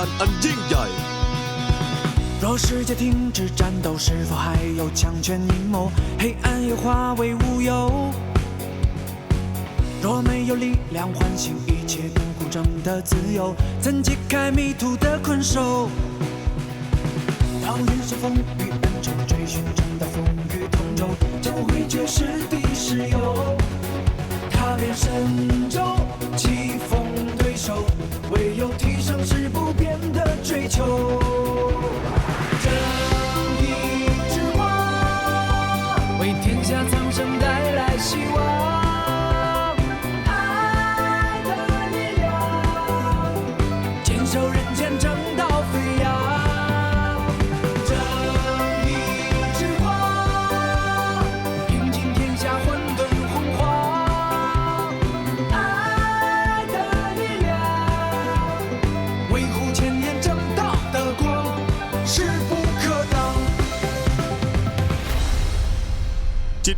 วิญญาณอันยิ่งใหญ่ 若世界停止战斗，是否还有强权阴谋？黑暗又化为乌有。若没有力量唤醒一切不公正的自由，怎解开迷途的困兽？当人生风雨恩仇，追寻真的风雨同舟，就会绝世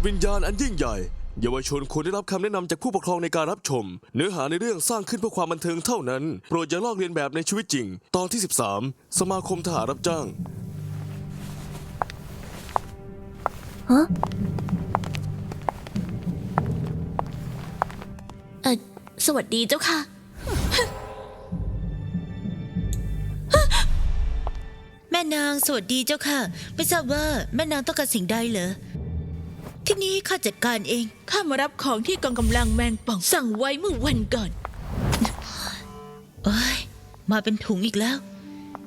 วิญญาณอันยิ่งใหญ่ เยาวชนควรได้รับคำแนะนำจากผู้ปกครองในการรับชม เนื้อหาในเรื่องสร้างขึ้นเพื่อความบันเทิงเท่านั้น โปรดอย่าลอกเลียนแบบในชีวิตจริง ตอนที่ 13 สมาคมทหารรับจ้างเออสวัสดีเจ้าค่ะ แม่นางสวัสดีเจ้าค่ะ ไม่ทราบว่าแม่นางต้องการสิ่งใดเหรอ ที่นี้ข้าจัดการเอง ข้ามารับของที่กองกำลังแมงป่องสั่งไว้เมื่อวันก่อน เอ้ย มาเป็นถุงอีกแล้ว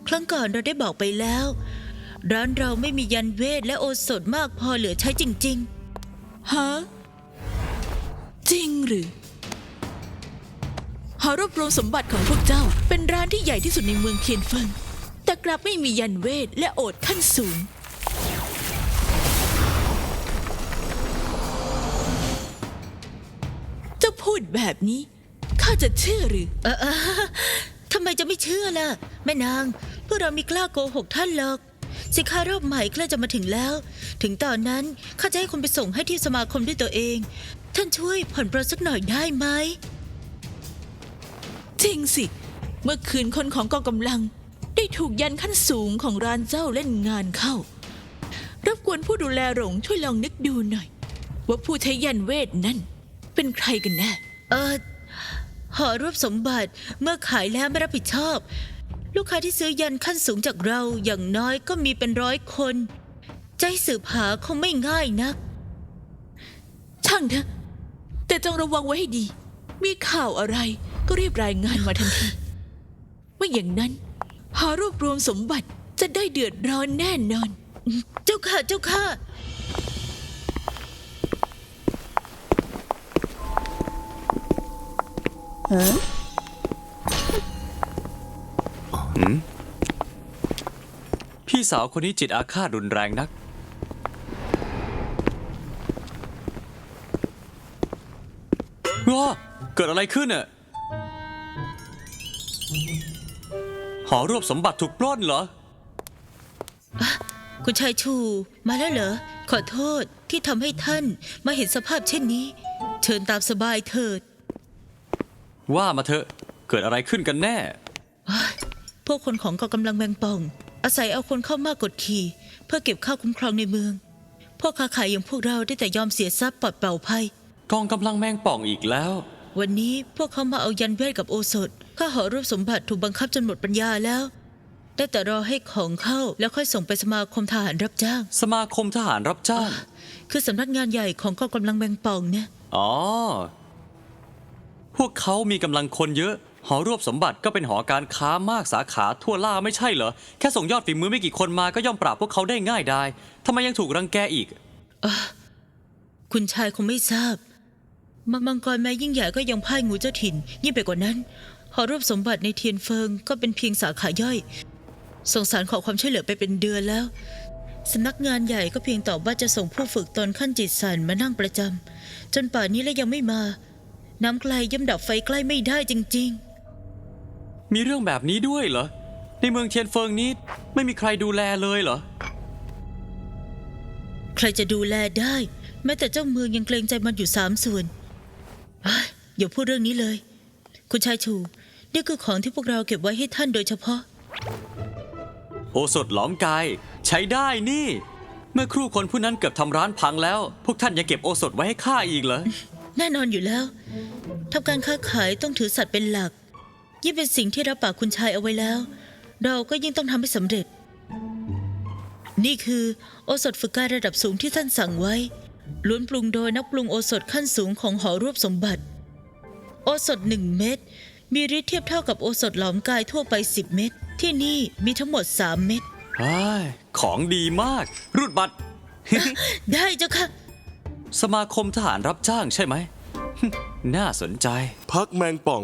ครั้งก่อนเราได้บอกไปแล้ว ร้านเราไม่มียันเวทและโอสถมากพอเหลือใช้จริงฮะ จริงหรือหารวบรวมสมบัติของพวกเจ้า เป็นร้านที่ใหญ่ที่สุดในเมืองเทียนเฟิง แต่กลับไม่มียันเวทและโอดขั้นสูง พูดแบบนี้ ข้าจะเชื่อหรือๆเออเออทำไมจะไม่เชื่อล่ะ แม่นางพวกเรามีกล้าโกหกท่านหรอก สินค้ารอบใหม่ใกล้จะมาถึงแล้ว ถึงตอนนั้นข้าจะให้คนไปส่งให้ที่สมาคมด้วยตัวเอง ท่านช่วยผ่อนปรนสักหน่อยได้ไหม จริงสิ เมื่อคืนคนของกองกำลัง ได้ถูกยันขั้นสูงของร้านเจ้าเล่นงานเข้ารบกวนผู้ดูแลโรงช่วยลองนึกดูหน่อย ว่าผู้ใช้ยันเวทนั้น เป็นใครกันแน่ เออหอรวบสมบัติเมื่อขายแล้วไม่รับผิดชอบ ลูกค้าที่ซื้อยันขั้นสูงจากเราอย่างน้อยก็มีเป็นร้อยคน ใจะให้สืบหาคงไม่ง่ายนัก ช่างเถอะแต่จงระวังไว้ให้ดี มีข่าวอะไรก็รีบรายงานมาทันที ไม่อย่างนั้น หารวบรวมสมบัติจะได้เดือดร้อนแน่นอน เจ้าค่ะเจ้าค่ะ พี่สาวคนนี้จิตอาฆาตรุนแรงนัก ว้า เกิดอะไรขึ้นน่ะหอรวบสมบัติถูกปล้นเหรอ คุณชายชูมาแล้วเหรอ ขอโทษที่ทำให้ท่านมาเห็นสภาพเช่นนี้ เชิญตามสบายเถิด ว่ามาเถอะเกิดอะไรขึ้นกันแน่ พวกคนของกองกำลังแมงป่อง อาศัยเอาคนเข้ามากดขี่ เพื่อเก็บข้าวคุ้มครองในเมือง พวกค้าขายอย่างพวกเราได้แต่ยอมเสียทรัพย์ปลอดเปล่าภัย กองกำลังแมงป่องอีกแล้ว วันนี้พวกเขามาเอายันเวทกับโอสถข้าหอรูปสมบัติถูกบังคับจนหมดปัญญาแล้ว ได้แต่รอให้ของเข้าแล้วค่อยส่งไปสมาคมทหารรับจ้าง สมาคมทหารรับจ้าง คือสำนักงานใหญ่ของกองกำลังแมงป่องเนี่ย อ๋อพ วกเขามีกำลังคนเยอะ หอรวบสมบัติก็เป็นหอการค้ามากสาขาทั่วล่าไม่ใช่เหรอ แค่ส่งยอดฝีมือไม่กี่คนมาก็ย่อมปราบพวกเขาได้ง่ายได้ทำไมยังถูกรังแกอีก คุณชายคงไม่ทราบมังมังกรแม้ยิ่งใหญ่ก็ยังพ่ายงูเจ้าถิ่น ยิ่งไปกว่านั้น หอรูปสมบัติในเทียนเฟิงก็เป็นเพียงสาขาย่อยส่งสารขอความช่วยเหลือไปเป็นเดือนแล้วสำนักงานใหญ่ก็เพียงตอบว่าจะส่งผู้ฝึกตนขั้นจิตสันมานั่งประจำจนป่านนี้แล้วยังไม่มา น้ำไกลย่อมดับไฟใกล้ไม่ได้จริงมีเรื่องแบบนี้ด้วยเหรอ ในเมืองเทียนเฟิงนี้ไม่มีใครดูแลเลยเหรอๆใครจะดูแลได้ แม้แต่เจ้าเมืองยังเกรงใจมันอยู่สามส่วนเฮ้ยอย่าพูดเรื่องนี้เลย คุณชายชูนี่คือของที่พวกเราเก็บไว้ให้ท่านโดยเฉพาะ โอสถหลอมกาย ใช้ได้นี่ เมื่อครู่คนผู้นั้นเกือบทำร้านพังแล้ว พวกท่านยังเก็บโอสถไว้ให้ข้าอีกเหรอ แน่นอนอยู่แล้วทำการค้าขายต้องถือสัตว์เป็นหลัก ยิ่งเป็นสิ่งที่รับปากคุณชายเอาไว้แล้ว เราก็ยิ่งต้องทำให้สำเร็จ นี่คือโอสถฝึกการระดับสูงที่ท่านสั่งไว้ล้วนปรุงโดยนักปรุงโอสถขั้นสูงของหอรวบสมบัติ โอสถหนึ่งเม็ดมีฤทธิ์เทียบเท่ากับโอสถหลอมกายทั่วไป 10 เม็ดที่นี่มีทั้งหมด 3 เม็ดเฮ้ยของดีมาก รูดบัตร ได้เจ้าค่ะ สมาคมทหารรับจ้างใช่ไหม น่าสนใจ พักแมงป่อง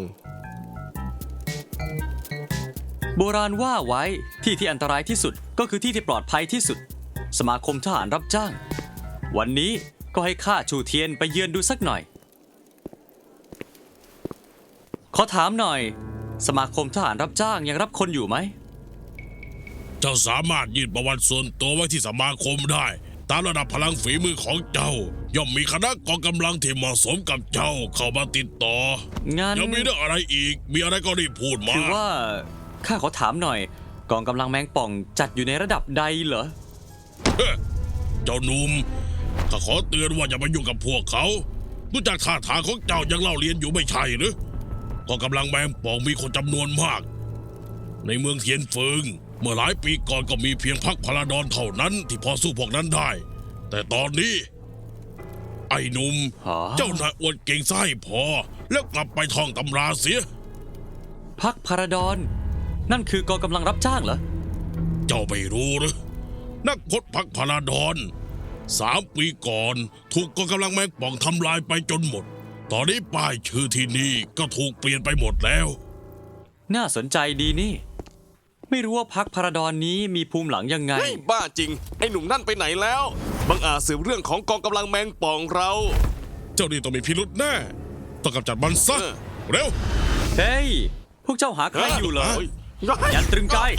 โบราณว่าไว้ที่ที่อันตรายที่สุดก็คือที่ที่ปลอดภัยที่สุด สมาคมทหารรับจ้าง วันนี้ก็ให้ข้าชูเทียนไปเยือนดูสักหน่อย ขอถามหน่อย สมาคมทหารรับจ้างยังรับคนอยู่ไหม เจ้าสามารถยื่นประวัติส่วนตัวไว้ที่สมาคมได้ตามระดับพลังฝีมือของเจ้า ย่อมมีคณะกองกำลังที่เหมาะสมกับเจ้าเข้ามาติดต่องั้น ยังมีเรื่องอะไรอีก มีอะไรก็รีบพูดมาคือว่าข้าขอถามหน่อย กองกำลังแมงป่องจัดอยู่ในระดับใดเหรอ เฮ้เจ้าหนุ่มข้าขอเตือนว่าอย่าไปยุ่งกับพวกเขารู้จักท่าทางของเจ้ายังเล่าเรียนอยู่ไม่ใช่หรือกองกำลังแมงป่องมีคนจำนวนมาก ในเมืองเทียนเฟิง เมื่อหลายปีก่อนก็มีเพียงพักพลาดอนเท่านั้นที่พอสู้พวกนั้นได้ แต่ตอนนี้ ไอ้หนุ่มอ๋อเจ้านายอวดเก่งซะให้พอ แล้วกลับไปท่องตำราเสีย พักพาราดอน นั่นคือกองกำลังรับจ้างเหรอ เจ้าไม่รู้หรือนักพจน์พักพลาดอนสามปีก่อน ถูกกองกำลังแมงป่องทำลายไปจนหมด ตอนนี้ป้ายชื่อที่นี่ก็ถูกเปลี่ยนไปหมดแล้ว น่าสนใจดีนี่ ไม่รู้ว่าพักพาราดอนนี้มีภูมิหลังยังไง เฮ้ยบ้าจริง ไอ้หนุ่มนั่นไปไหนแล้ว บังอาจสืบเรื่องของกองกำลังแมงป่องเรา เจ้านี่ต้องมีพิรุษแน่ ต้องกำจัดมันซะ เออ เร็ว เฮ้ย พวกเจ้าหาใครอยู่เหรอ เฮ้ยยันตรึงกาย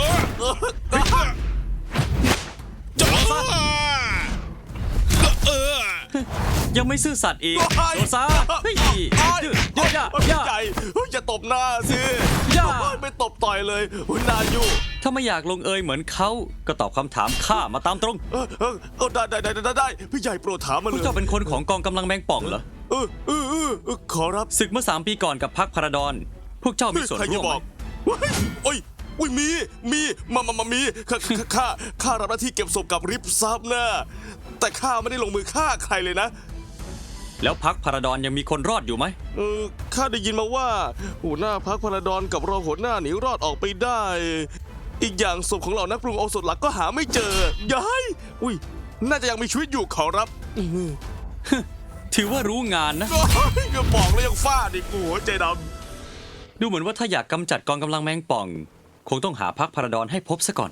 จ้าเออ ยังไม่ซื่อสัตย์อีกโอ้ยโดนซะเฮ้ยโอ้ยดื้อโอ้ยย่าโอ้ยย่าใหญ่เฮ้ยอย่าตบหน้าสิอย่าโอ้ยไม่ตบต่อยเลยหุ่นนาอยู่ถ้าไม่อยากลงเอยเหมือนเขาก็ตอบคำถามข้ามาตามตรงเออเออเออได้ได้ได้ได้ได้พี่ใหญ่โปรดถามมาพเลวกยเจ้าเป็นคนของกองกำลังแมงป่องเหรอเออเออเออเออขอรับศึกเมื่อสามปีก่อนกับพักพาราดอนพวกเจ้ามีส่วนใครร่วจะมบไหมอกเฮ้ยโอ้ยอุ้ยมี มี มามามามีข้าข้าข้าข้ารับหน้าที่เก็บศพกับริบซับนะแต่ข้าไม่ได้ลงมือฆ่าใครเลยนะ แล้วพักพาราดอนยังมีคนรอดอยู่ไหมเออข้าได้ยินมาว่า หัวหน้าพักพลาดอนกับรองหัวหน้าหนีรอดออกไปได้ อีกอย่างศพของเหล่านักปรุงโอสถหลักก็หาไม่เจอย้ายอุ้ย น่าจะยังมีชีวิตอยู่ขอรับอื้อหือถือว่ารู้งานนะ โอ้ยก็บอกแล้วยังฟาดอีกกูหัวใจดดูเหมือนว่าถ้าอยากกำจัดกองกำลังแมงป่อง คงต้องหาพักพาราดอนให้พบซะก่อน